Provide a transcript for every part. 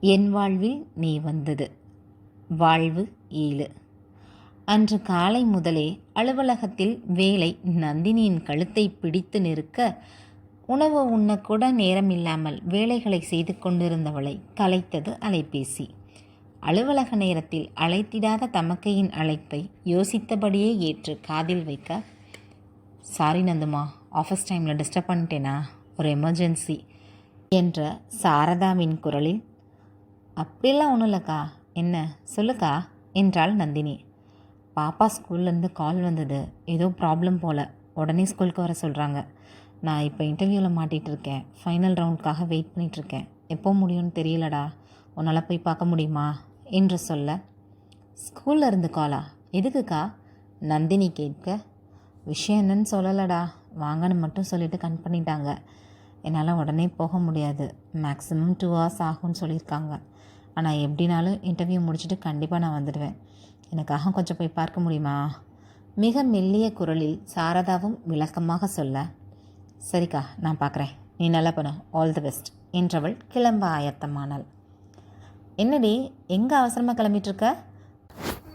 என் வாழ்வில் நீ வந்தது. வாழ்வு ஏழு. அன்று காலை முதலே அலுவலகத்தில் வேலை நந்தினியின் கழுத்தை பிடித்து நிற்க உணவு உண்ணக்கூட நேரமில்லாமல் வேலைகளை செய்து கொண்டிருந்தவளை கலைத்தது அலைபேசி. அலுவலக நேரத்தில் அழைத்திடாத தமக்கையின் அழைப்பை யோசித்தபடியே ஏற்று காதில் வைக்க சாரி நந்துமா ஆஃபீஸ் டைமில் டிஸ்டர்ப் பண்ணிட்டேனா? ஒரு எமர்ஜென்சி என்ற சாரதாவின் குரலில் அப்படிலாம் ஒன்றும் இல்லைக்கா. என்ன? சொல்லுக்கா. என்றாள் நந்தினி. பாப்பா ஸ்கூல்லேருந்து கால் வந்தது. ஏதோ ப்ராப்ளம் போல். உடனே ஸ்கூலுக்கு வர சொல்கிறாங்க நான் இப்போ இன்டர்வியூவில் மாட்டிகிட்டு இருக்கேன். ஃபைனல் ரவுண்டுக்காக வெயிட் பண்ணிகிட்ருக்கேன் எப்போ முடியும்னு தெரியலடா. உன்னால் போய் பார்க்க முடியுமா? என்று சொல்ல ஸ்கூலில் இருந்து காலா? எதுக்குக்கா? நந்தினி கேட்க விஷயம் என்னன்னு சொல்லலடா. வாங்கன்னு மட்டும் சொல்லிவிட்டு கன் பண்ணிட்டாங்க. என்னால் உடனே போக முடியாது. மேக்ஸிமம் டூ ஹவர்ஸ் ஆகும்னு சொல்லியிருக்காங்க. ஆனால் எப்படினாலும் இன்டர்வியூ முடிச்சுட்டு கண்டிப்பாக நான் வந்துடுவேன். எனக்காக கொஞ்சம் போய் பார்க்க முடியுமா? மிக மெல்லிய குரலில் சாரதாவும் விளக்கமாக சொல்ல சரிக்கா நான் பார்க்குறேன். நீ நல்லா பண்ண. ஆல் தி பெஸ்ட் என்றவள் கிளம்ப ஆயத்தமானாள். என்னடி எங்கே அவசரமாக கிளம்பிட்டுருக்க?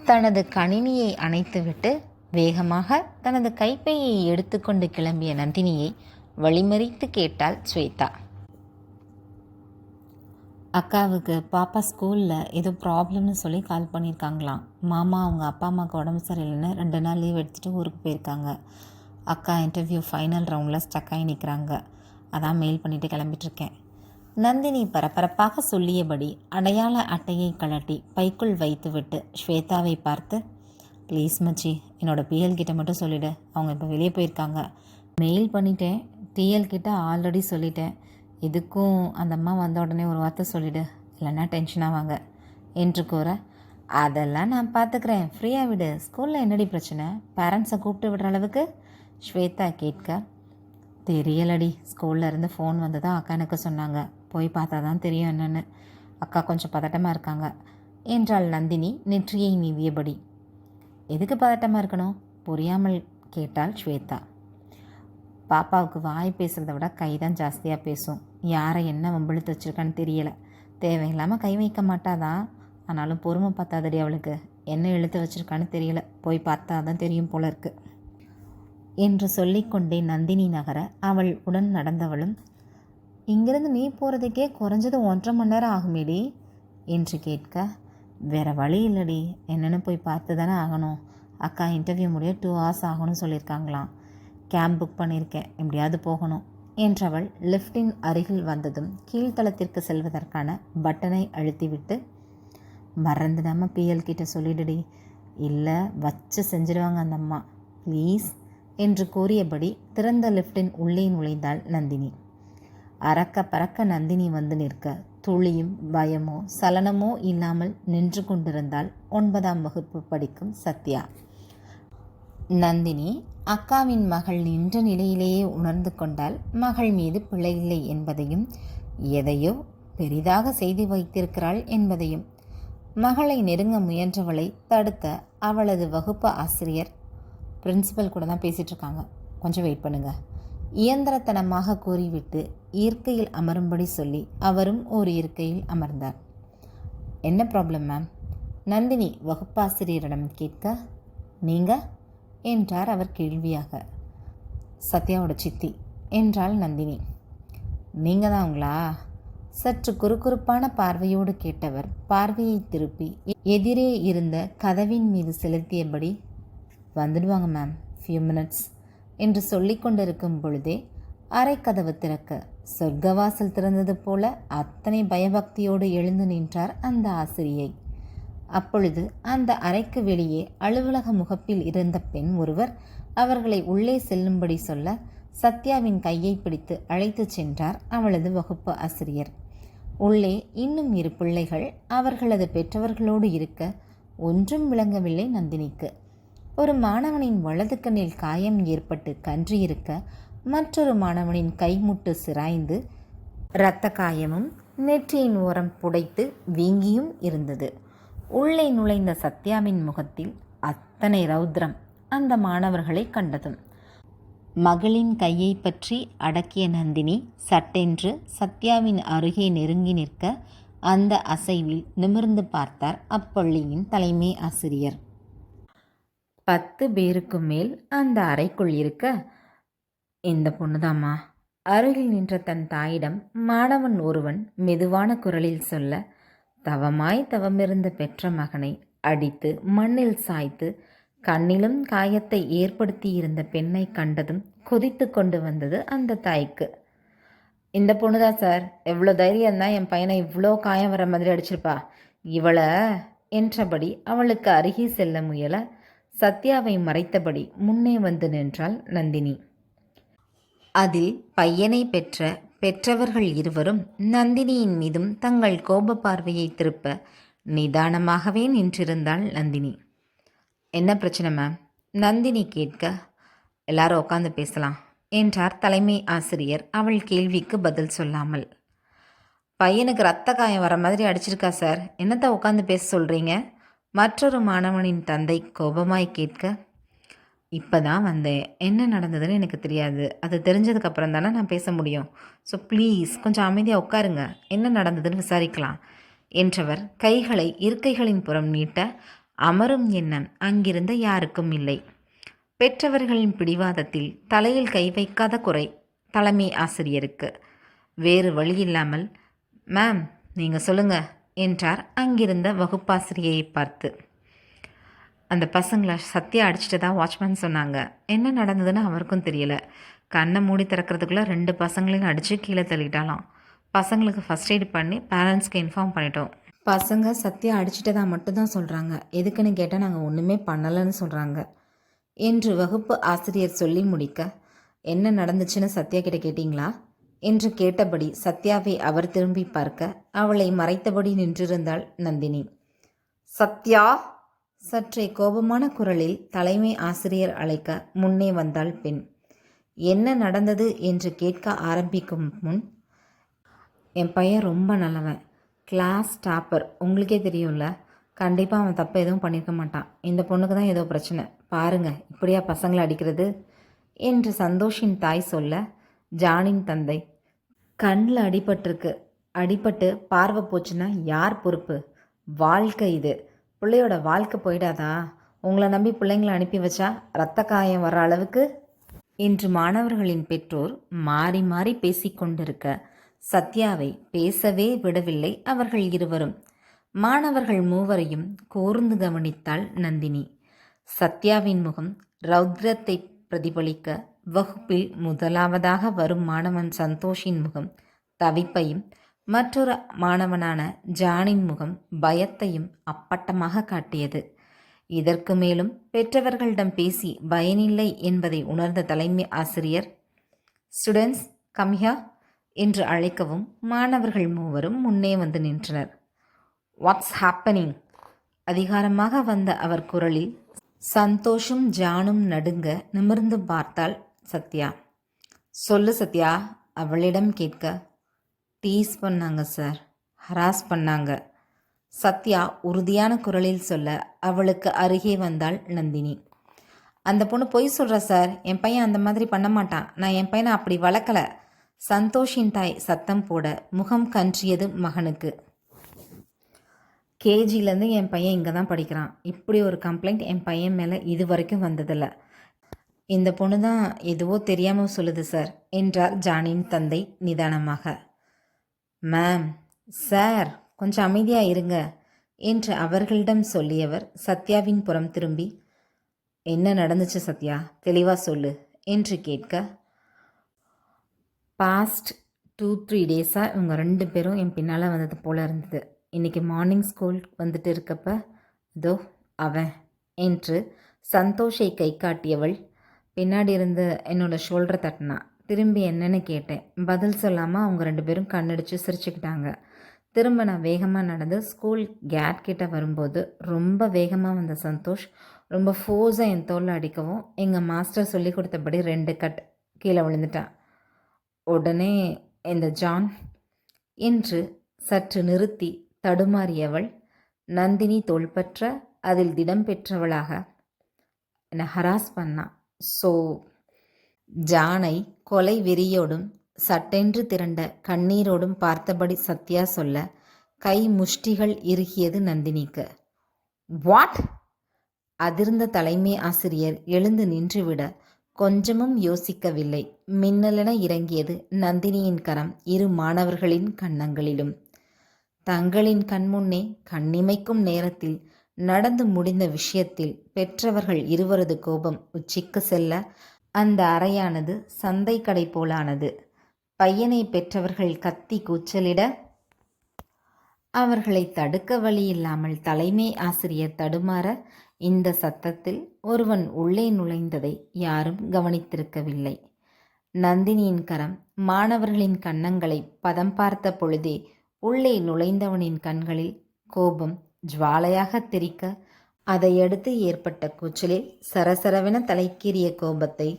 தனது கணினியை அணைத்துவிட்டு வேகமாக தனது கைப்பையை எடுத்துக்கொண்டு கிளம்பிய நந்தினியை வழிமறித்து கேட்டாள் ஸ்வேதா. அக்காவுக்கு பாப்பா ஸ்கூலில் ஏதோ ப்ராப்ளம்னு சொல்லி கால் பண்ணியிருக்காங்களாம். மாமா அவங்க அப்பா அம்மாவுக்கு உடம்பு சரியில்லைன்னு ரெண்டு நாள் லீவ் எடுத்துகிட்டு ஊருக்கு போயிருக்காங்க. அக்கா இன்டர்வியூ ஃபைனல் ரவுண்டில் ஸ்டக் ஆகி நிற்கிறாங்க அதான் மெயில் பண்ணிவிட்டு கிளம்பிட்டுருக்கேன். நந்தினி பரபரப்பாக சொல்லியபடி அடையாள அட்டையை கழட்டி பைக்குள் வைத்துவிட்டு ஸ்வேதாவை பார்த்து ப்ளீஸ் மச்சி என்னோட பிஎல் கிட்ட மட்டும் சொல்லிவிடு அவங்க இப்போ வெளியே போயிருக்காங்க. மெயில் பண்ணிட்டேன். டிஎல் கிட்ட ஆல்ரெடி சொல்லிட்டேன். இதுக்கும் அந்த அம்மா வந்த உடனே ஒரு வார்த்தை சொல்லிவிடு இல்லைன்னா டென்ஷன் ஆவாங்க. என்று கூற அதெல்லாம் நான் பார்த்துக்கிறேன் ஃப்ரீயாக விடு. ஸ்கூலில் என்னடி பிரச்சனை? பேரண்ட்ஸை கூப்பிட்டு விடுற அளவுக்கு? ஸ்வேதா கேட்க தெரியலடி. ஸ்கூலில் இருந்து ஃபோன் வந்து தான் அக்கா எனக்கு சொன்னாங்க. போய் பார்த்தா தான் தெரியும் என்னென்னு. அக்கா கொஞ்சம் பதட்டமாக இருக்காங்க. என்றாள் நந்தினி நெற்றியை நீவியபடி. எதுக்கு பதட்டமாக இருக்கணும்? புரியாமல் கேட்டாள் ஸ்வேதா. பாப்பாவுக்கு வாய் பேசுகிறத விட கை தான் ஜாஸ்தியாக பேசும். யாரை என்ன வம்பிழுத்து வச்சுருக்கான்னு தெரியலை. தேவையில்லாமல் கை வைக்க மாட்டாதான் ஆனாலும் பொறுமை பார்த்தாதடி அவளுக்கு. என்ன இழுத்து வச்சுருக்கான்னு தெரியல. போய் பார்த்தா தான் தெரியும் போல இருக்கு. என்று சொல்லிக்கொண்டே நந்தினி நகர அவள் உடன் நடந்தவளும் இங்கிருந்து நீ போகிறதுக்கே குறைஞ்சது ஒன்றரை மணி நேரம் ஆகுமேடி? என்று கேட்க வேற வழி இல்லடி. என்னென்னு போய் பார்த்து தானே ஆகணும். அக்கா இன்டர்வியூ முடிய டூ ஹவர்ஸ் ஆகணும்னு சொல்லியிருக்காங்களாம். கேப் புக் பண்ணியிருக்கேன். எப்படியாவது போகணும் என்றவள் லிஃப்டின் அருகில் வந்ததும் கீழ்த்தளத்திற்கு செல்வதற்கான பட்டனை அழுத்திவிட்டு மறந்துடாமல் பிஎல் கிட்ட சொல்லிடுடி. இல்லை வச்சு செஞ்சிடுவாங்க அந்த அம்மா. ப்ளீஸ். என்று கூறியபடி திறந்த லிஃப்டின் உள்ளே நுழைந்தாள் நந்தினி. அறக்க பறக்க நந்தினி வந்து நிற்க துளியும் பயமோ சலனமோ இல்லாமல் நின்று கொண்டிருந்தால் ஒன்பதாம் வகுப்பு படிக்கும் சத்யா. நந்தினி அக்காவின் மகள் நின்ற நிலையிலேயே உணர்ந்து கொண்டால் மகள் மீது பிழை இல்லை என்பதையும் எதையோ பெரிதாக செய்து வைத்திருக்கிறாள் என்பதையும். மகளை நெருங்க முயன்றவளை தடுத்த அவளது வகுப்பு ஆசிரியர் பிரின்சிபல் கூட தான் பேசிகிட்டு இருக்காங்க கொஞ்சம் வெயிட் பண்ணுங்க. இயந்திரத்தனமாக கூறிவிட்டு இயற்கையில் அமரும்படி சொல்லி அவரும் ஒரு இருக்கையில் அமர்ந்தார். என்ன ப்ராப்ளம் மேம் நந்தினி வகுப்பாசிரியரிடம் கேட்க நீங்கள் என்றார் அவர் கேள்வியாக. சத்யாவோட சித்தி என்றாள் நந்தினி. நீங்கள் தான் உங்களா? சற்று குறுகுறுப்பான பார்வையோடு கேட்டவர் பார்வையை திருப்பி எதிரே இருந்த கதவின் மீது செலுத்தியபடி வந்துடுவாங்க மேம் ஃபியூ மினிட்ஸ் என்று சொல்லி கொண்டிருக்கும் பொழுதே அரைக்கதவு திறக்க சொர்க்கவாசல் திறந்தது போல அத்தனை பயபக்தியோடு எழுந்து நின்றார் அந்த ஆசிரியை. அப்பொழுது அந்த அறைக்கு வெளியே அலுவலக முகப்பில் இருந்த பெண் ஒருவர் அவர்களை உள்ளே செல்லும்படி சொல்ல சத்யாவின் கையை பிடித்து அழைத்துச் சென்றார் அவளது வகுப்பு ஆசிரியர். உள்ளே இன்னும் இரு பிள்ளைகள் அவர்களது பெற்றவர்களோடு இருக்க ஒன்றும் விளங்கவில்லை நந்தினிக்கு. ஒரு மாணவனின் வலது கண்ணில் காயம் ஏற்பட்டு கன்றியிருக்க மற்றொரு மாணவனின் கைமுட்டு சிராய்ந்து இரத்த காயமும் நெற்றியின் ஓரம் புடைத்து வீங்கியும் இருந்தது. உள்ளே நுழைந்த சத்யாவின் முகத்தில் அத்தனை ரௌத்ரம் அந்த மாணவர்களை கண்டதும். மகளின் கையை பற்றி அடக்கிய நந்தினி சட்டென்று சத்யாவின் அருகே நெருங்கி நிற்க அந்த அசைவில் நிமிர்ந்து பார்த்தார் அப்பள்ளியின் தலைமை ஆசிரியர். பத்து பேருக்கு மேல் அந்த அறைக்குள் இருக்க? இந்த பொண்ணுதாம்மா. அருகில் நின்ற தன் தாயிடம் மாணவன் ஒருவன் மெதுவான குரலில் சொல்ல தவமாய் தவமிருந்த பெற்ற மகனை அடித்து மண்ணில் சாய்த்து கண்ணிலும் காயத்தை ஏற்படுத்தியிருந்த பெண்ணை கண்டதும் கொதித்து கொண்டு வந்தது அந்த தாய்க்கு. இந்த பொண்ணுதான் சார். எவ்வளோ தைரியம் தான் என் பையனை இவ்வளோ காயம் வர மாதிரி அடிச்சிருப்பா. இவளை என்றபடி அவளுக்கு அருகே செல்ல முயல சத்யாவை மறைத்தபடி முன்னே வந்து நின்றாள் நந்தினி. அதில் பையனை பெற்ற பெற்றவர்கள் இருவரும் நந்தினியின் மீதும் தங்கள் கோப பார்வையை திருப்ப நிதானமாகவே நின்றிருந்தாள் நந்தினி. என்ன பிரச்சனை மேம் நந்தினி கேட்க எல்லாரும் உட்காந்து பேசலாம் என்றார் தலைமை ஆசிரியர் அவள் கேள்விக்கு பதில் சொல்லாமல். பையனுக்கு ரத்த காயம் வர மாதிரி அடிச்சிருக்கா சார். என்னத்தை உட்காந்து பேச சொல்கிறீங்க மற்றொரு மாணவனின் தந்தை கோபமாய் கேட்க இப்போ தான் வந்தேன். என்ன நடந்ததுன்னு எனக்கு தெரியாது. அது தெரிஞ்சதுக்கப்புறம் தானே நான் பேச முடியும். ஸோ ப்ளீஸ் கொஞ்சம் அமைதியாக உட்காருங்க. என்ன நடந்ததுன்னு விசாரிக்கலாம். என்றவர் கைகளை இருக்கைகளின் புறம் நீட்ட அமரும் எண்ணம் அங்கிருந்த யாருக்கும் இல்லை. பெற்றவர்களின் பிடிவாதத்தில் தலையில் கை வைக்காத குறை தலைமை ஆசிரியருக்கு. வேறு வழி இல்லாமல் மேம் நீங்கள் சொல்லுங்க. என்றார் அங்கிருந்த வகுப்பாசிரியையை பார்த்து. அந்த பசங்களை சத்தியா அடிச்சுட்டு தான் வாட்ச்மேன் சொன்னாங்க. என்ன நடந்ததுன்னு அவருக்கும் தெரியல. கண்ணை மூடி திறக்கிறதுக்குள்ளே ரெண்டு பசங்களையும் அடித்து கீழே தள்ளிட்டாலாம் பசங்களுக்கு ஃபஸ்ட் எய்ட் பண்ணி பேரண்ட்ஸ்க்கு இன்ஃபார்ம் பண்ணிட்டோம். பசங்க சத்யா அடிச்சிட்டதா மட்டும்தான் சொல்கிறாங்க எதுக்குன்னு கேட்டால் நாங்கள் ஒன்றுமே பண்ணலைன்னு சொல்கிறாங்க என்று வகுப்பு ஆசிரியர் சொல்லி முடிக்க என்ன நடந்துச்சுன்னு சத்யா கிட்ட கேட்டிங்களா? என்று கேட்டபடி சத்யாவை அவர் திரும்பி பார்க்க அவளை மறைத்தபடி நின்றிருந்தாள் நந்தினி. சத்யா சற்றே கோபமான குரலில் தலைமை ஆசிரியர் அழைக்க முன்னே வந்தாள் பெண். என்ன நடந்தது? என்று கேட்க ஆரம்பிக்கும் முன் என் பையன் ரொம்ப நல்லவன். Class topper. உங்களுக்கே தெரியும்ல. கண்டிப்பாக அவன் தப்பு எதுவும் பண்ணியிருக்க மாட்டான். இந்த பொண்ணுக்கு தான் ஏதோ பிரச்சனை. பாருங்க இப்படியா பசங்களை அடிக்கிறது? என்று சந்தோஷின் தாய் சொல்ல ஜானின் தந்தை கண்ணில் அடிபட்டிருக்கு. அடிபட்டு பார்வை போச்சுன்னா யார் பொறுப்பு? வாழ்க்கை இது. பிள்ளையோட வாழ்க்கை போயிடாதா? உங்களை நம்பி பிள்ளைங்களை அனுப்பி வச்சா ரத்த காயம் வர அளவுக்கு? இன்று மாணவர்களின் பெற்றோர் மாறி மாறி பேசிக்கொண்டிருக்க சத்யாவை பேசவே விடவில்லை அவர்கள் இருவரும். மாணவர்கள் மூவரையும் கூர்ந்து கவனித்தாள் நந்தினி. சத்யாவின் முகம் ரௌத்ரத்தை பிரதிபலிக்க வகுப்பில் முதலாவதாக வரும் மாணவன் சந்தோஷின் முகம் தவிப்பையும் மற்றொரு மாணவனான ஜானின் முகம் பயத்தையும் அப்பட்டமாக காட்டியது. இதற்கு மேலும் பெற்றவர்களிடம் பேசி பயனில்லை என்பதை உணர்ந்த தலைமை ஆசிரியர் ஸ்டூடெண்ட்ஸ் கம்யா என்று அழைக்கவும் மாணவர்கள் மூவரும் முன்னே வந்து நின்றனர். வாட்ஸ் ஹாப்பனிங் அதிகாரமாக வந்த அவர் குரலில் சந்தோஷும் ஜானும் நடுங்க நிமிர்ந்து பார்த்தாள் சத்யா. சொல்லு சத்யா அவளிடம் கேட்க டீஸ் பண்ணாங்க சார். ஹராஸ் பண்ணாங்க. சத்யா உறுதியான குரலில் சொல்ல அவளுக்கு அருகே வந்தாள் நந்தினி. அந்த பொண்ணு பொய் சொல்கிற சார். என் பையன் அந்த மாதிரி பண்ண மாட்டான். நான் என் பையனை அப்படி வளர்க்கல. சந்தோஷின் தாய் சத்தம் போட முகம் கன்றியது மகனுக்கு. கேஜிலேருந்து என் பையன் இங்கே தான் படிக்கிறான். இப்படி ஒரு கம்ப்ளைண்ட் என் பையன் மேலே இது வரைக்கும் வந்ததில்லை. இந்த பொண்ணு தான் எதுவோ தெரியாமல் சொல்லுது சார் என்றார் ஜானின் தந்தை நிதானமாக. மேம் சார் கொஞ்சம் அமைதியாக இருங்க என்று அவர்களிடம் சொல்லியவர் சத்யாவின் புறம் திரும்பி. என்ன நடந்துச்சு சத்யா? தெளிவாக சொல்லு என்று கேட்க. பாஸ்ட் டூ த்ரீ டேஸாக இவங்க ரெண்டு பேரும் என் பின்னால் வந்தது போல் இருந்தது. இன்றைக்கி மார்னிங் ஸ்கூல் வந்துட்டு இருக்கப்ப இதோ அவன் என்று சந்தோஷை கை காட்டியவள். பின்னாடி இருந்து என்னோடய ஷோல்டரை தட்டினா. திரும்பி என்னன்னு கேட்டேன். பதில் சொல்லாமல் அவங்க ரெண்டு பேரும் கண்ணடிச்சு சிரிச்சுக்கிட்டாங்க. திரும்ப நான் வேகமாக நடந்து ஸ்கூல் கேட் கிட்ட வரும்போது ரொம்ப வேகமாக வந்த சந்தோஷ் ரொம்ப ஃபோர்ஸாக என் தோலில் அடிக்கவும் எங்கள் மாஸ்டர் சொல்லி கொடுத்தபடி ரெண்டு கட் கீழே விழுந்துட்டான் உடனே இந்த ஜான் என்று சற்று நிறுத்தி தடுமாறியவள் நந்தினி தோள்பற்ற அதில் திடம் பெற்றவளாக என்னை ஹராஸ் பண்ணான் ஸோ ஜானை கொலை வெறியோடும் சட்டென்று திரண்ட கண்ணீரோடும் பார்த்தபடி சத்யா சொல்ல கை முஷ்டிகள் இறுகியது நந்தினிக்கு. வாட் அதிர்ந்த தலைமை ஆசிரியர் எழுந்து நின்றுவிட கொஞ்சமும் யோசிக்கவில்லை. மின்னலென இறங்கியது நந்தினியின் கரம் இரு மாணவர்களின் கன்னங்களிலும். தங்களின் கண்முன்னே கண்ணிமைக்கும் நேரத்தில் நடந்து முடிந்த விஷயத்தில் பெற்றவர்கள் இருவரது கோபம் உச்சிக்கு செல்ல அந்த அறையானது சந்தை கடை போலானது. பையனை பெற்றவர்கள் கத்தி கூச்சலிட அவர்களை தடுக்க வழியில்லாமல் தலைமை ஆசிரியர் தடுமாற இந்த சத்தத்தில் ஒருவன் உள்ளே நுழைந்ததை யாரும் கவனித்திருக்கவில்லை. நந்தினியின் கரம் மாணவர்களின் கன்னங்களை பதம் பார்த்த பொழுதே உள்ளே நுழைந்தவனின் கண்களில் கோபம் ஜுவாலையாக தெரிக்க அதையடுத்து ஏற்பட்ட கூச்சலில் சரசரவென தலைக்கீறிய கோபத்தை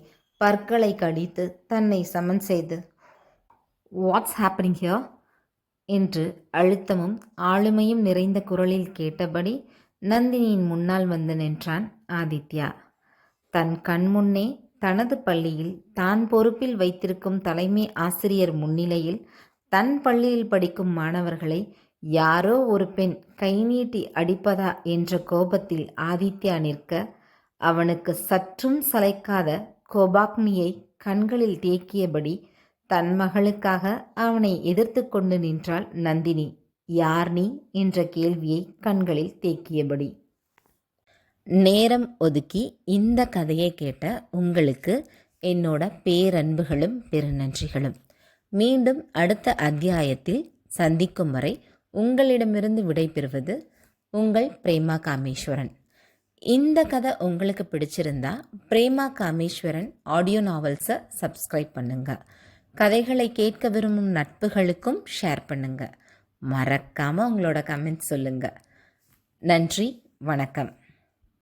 பற்களை கடித்து தன்னை சமன் செய்து வாட்ஸ் ஹேப்பனிங் ஹியர் என்று அழுத்தமும் ஆளுமையும் நிறைந்த குரலில் கேட்டபடி நந்தினியின் முன்னால் வந்து நின்றான் ஆதித்யா. தன் கண்முன்னே தனது பள்ளியில் தான் பொறுப்பில் வைத்திருக்கும் தலைமை ஆசிரியர் முன்னிலையில் தன் பள்ளியில் படிக்கும் மாணவர்களை யாரோ ஒரு பெண் கை நீட்டி அடிப்பதா என்ற கோபத்தில் ஆதித்யா நிற்க அவனுக்கு சற்றும் சளைக்காத கோபாக்னியை கண்களில் தேக்கியபடி தன் மகளுக்காக அவனை எதிர்த்து கொண்டு நின்றாள் நந்தினி. யார் நீ? என்ற கேள்வியை கண்களில் தேக்கியபடி. நேரம் ஒதுக்கி இந்த கதையை கேட்ட உங்களுக்கு என்னோட பேரன்புகளும் பெருநன்றிகளும். மீண்டும் அடுத்த அத்தியாயத்தில் சந்திக்கும் வரை உங்களிடமிருந்து விடைபெறுவது உங்கள் பிரேமா காமேஸ்வரன். இந்த கதை உங்களுக்கு பிடிச்சிருந்தா பிரேமா காமேஸ்வரன் ஆடியோ நாவல்ஸை சப்ஸ்கிரைப் பண்ணுங்க. கதைகளை கேட்க விரும்பும் நட்புகளுக்கும் ஷேர் பண்ணுங்க. மறக்காமல் உங்களோட கமெண்ட்ஸ் சொல்லுங்கள் நன்றி வணக்கம்.